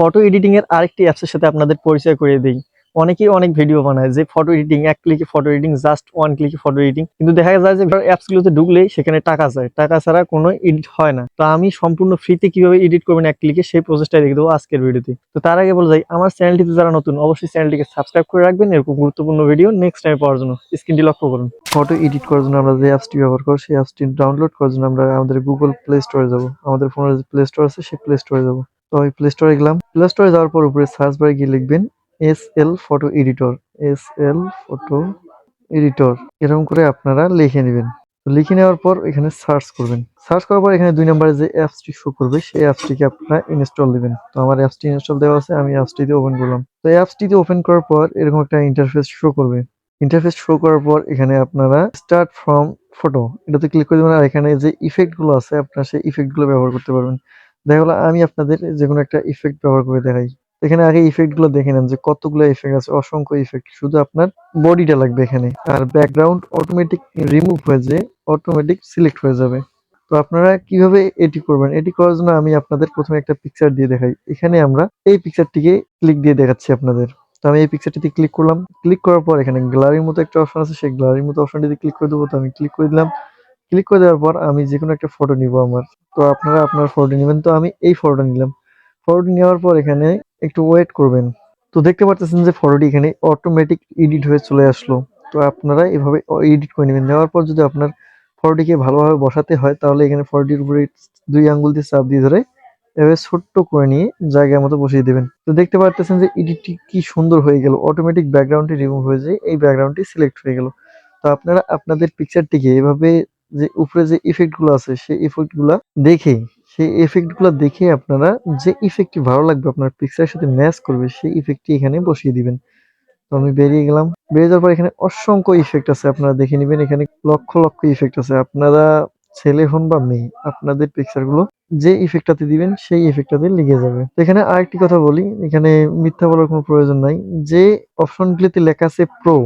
Photo editing এর আরেকটি অ্যাপসের সাথে আপনাদের পরিচয় করিয়ে দিই। অনেকেই অনেক ভিডিও বানায় যে ফটো এডিটিং এক ক্লিকে ফটো এডিটিং জাস্ট ওয়ান ক্লিকে ফটো এডিটিং কিন্তু দেখা যায় যে অ্যাপস গুলোতে ঢুকলেই সেখানে টাকা যায়। টাকা ছাড়া কোনো এডিট হয় না। তো আমি সম্পূর্ণ ফ্রিতে কীভাবে এডিট করবেন এক ক্লিকে সেই প্রসেসটা দেখে দেবো আজকের ভিডিওতে তো তার আগে বলে যাই, আমার চ্যানেলটিতে যারা নতুন, অবশ্যই চ্যানেলটিকে সাবস্ক্রাইব করে রাখবেন। এরকম গুরুত্বপূর্ণ ভিডিও নেক্সট টাইম পাওয়ার জন্য। স্ক্রিনটি লক্ষ্য করুন। ফটো এডিট করার জন্য আমরা যে অ্যাপসটি ব্যবহার করি সেই অ্যাপসটি ডাউনলোড করার জন্য আমরা আমাদের গুগল প্লে স্টোরে যাব। আমাদের ফোনের প্লে স্টোর আছে, সেই প্লে স্টোরে যাব। তো ওই প্লে স্টোরে গেলাম। প্লে স্টোরে যাওয়ার পর উপরে সার্চ বারে গিয়ে লিখবেন S L photo editor S L photo editor এরকম করে আপনারা লিখে নেবেন। লিখে নেওয়ার পর এখানে সার্চ করবেন। সার্চ করার পর এখানে দুই নম্বরে যে অ্যাপসটি শো করবে, সেই অ্যাপসটিকে আপনারা ইনস্টল দিবেন তো আমার অ্যাপসটি ইনস্টল দেওয়া আছে, আমি অ্যাপসটিতে ওপেন করলাম। তো অ্যাপসটিতে ওপেন করার পর এরকম একটা ইন্টারফেস শো করবে। ইন্টারফেস শো করার পর এখানে আপনারা স্টার্ট ফ্রম ফটো এটাতে ক্লিক করে দেবেন আর এখানে যে ইফেক্টগুলো আছে, আপনারা সেই ইফেক্টগুলো ব্যবহার করতে পারবেন। দেখা গেলো আমি আপনাদের যে কোনো একটা ইফেক্ট ব্যবহার করে দেখাই। এখানে আগে ইফেক্টগুলো দেখে নেন যে কতগুলো ইফেক্ট আছে, অসংখ্য ইফেক্ট শুধু আপনার বডিটা লাগবে এখানে। আর ব্যাকগ্রাউন্ড অটোমেটিক রিমুভ হয়ে যে অটোমেটিক সিলেক্ট হয়ে যাবে। তো আপনারা কীভাবে এটি করবেন? এটি করার জন্য আমি আপনাদের প্রথমে একটা পিকচার দিয়ে দেখাই। এখানে আমরা এই পিকচারটিকে ক্লিক দিয়ে দেখাচ্ছি আপনাদের। তো আমি এই পিকচারটিতে ক্লিক করলাম। ক্লিক করার পর এখানে গ্যালারির মতো একটা অপশন আছে। সেই গ্যালারির মতো অপশনটিতে ক্লিক করে দেবো। তো আমি ক্লিক করে দিলাম। ক্লিক করে দেওয়ার পর আমি যে কোনো একটা ফটো নিব আমার। তো আপনারা আপনার ফটো নেবেন, তো আমি এই ফটোটা নিলাম। ফটোটি নেওয়ার পর এখানে একটু ওয়েট করবেন। তো দেখতে পারতেছেন যে ফটোটি এখানে অটোমেটিক এডিট হয়ে চলে আসলো। তো আপনারা এভাবে এডিট করে নেবেন। নেওয়ার পর যদি আপনার ফটোটিকে ভালোভাবে বসাতে হয়, তাহলে এখানে ফটোটির উপরে দুই আঙ্গুল দিয়ে চাপ দিয়ে ধরে এভাবে ছোট্ট করে নিয়ে জায়গার মতো বসিয়ে দেবেন। তো দেখতে পারতেছেন যে এডিটটি কি সুন্দর হয়ে গেল। অটোমেটিক ব্যাকগ্রাউন্ডটি রিমুভ হয়ে যায় এই ব্যাকগ্রাউন্ডটি সিলেক্ট হয়ে গেল। তো আপনারা আপনাদের পিকচারটিকে এভাবে যে উপরে যে ইফেক্টগুলো আছে, সেই ইফেক্টগুলা দেখে, সেই ইফেক্টগুলো দেখে আপনারা যে ইফেক্টটি ভালো লাগবে, আপনার পিকচারের সাথে ম্যাচ করবে, সেই ইফেক্টটি এখানে বসিয়ে দিবেন। তো আমি বেরিয়ে গেলাম। বেরিয়ে যাওয়ার পর এখানে অসংখ্য ইফেক্ট আছে, আপনারা দেখে নেবেন। এখানে লক্ষ লক্ষ ইফেক্ট আছে। আপনারা ছেলে হন বা মেয়ে, আপনাদের পিকচারগুলো যে ইফেক্টটাতে দিবেন, সেই ইফেক্টটাতে লিখে যাবে। এখানে আরেকটি কথা বলি, এখানে মিথ্যা বলার কোনো প্রয়োজন নাই। যে অপশনগুলিতে লেখা আছে প্রো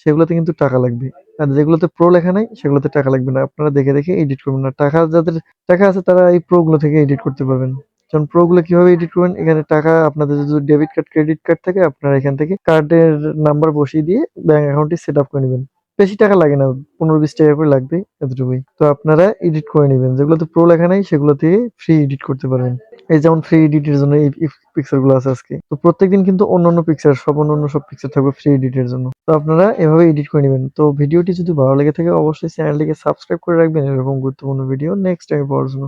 সেগুলোতে কিন্তু টাকা লাগবে। আর যেগুলোতে প্রো লেখা নাই, সেগুলোতে টাকা লাগবে না। আপনারা দেখে দেখে এডিট করবেন। না টাকা, যাদের টাকা আছে, তারা এই প্রো গুলো থেকে এডিট করতে পারবেন। যেমন প্রো গুলো কীভাবে এডিট করবেন, এখানে টাকা আপনাদের যদি ডেবিট কার্ড ক্রেডিট কার্ড থাকে, আপনারা এখান থেকে কার্ডের নাম্বার বসিয়ে দিয়ে ব্যাংক অ্যাকাউন্টটি সেট আপ করে নেবেন। বেশি টাকা লাগে না, পনেরো বিশ টাকা করে লাগবে এতটুকুই। তো আপনারা এডিট করে নেবেন। যেগুলোতে প্রো লেখা নাই সেগুলো থেকে ফ্রি এডিট করতে পারবেন। এই যেমন ফ্রি এডিটের জন্য এই পিকচারগুলো আছে আজকে। তো প্রত্যেকদিন কিন্তু অন্যান্য পিকচার সব অন্যান্য সব পিকচার থাকবে ফ্রি এডিটের জন্য। তো আপনারা এভাবে এডিট করে নেবেন। তো ভিডিওটি যদি ভালো লেগে থাকে, অবশ্যই চ্যানেলটিকে সাবস্ক্রাইব করে রাখবেন। এরকম গুরুত্বপূর্ণ ভিডিও নেক্সট টাইম পাওয়ার জন্য।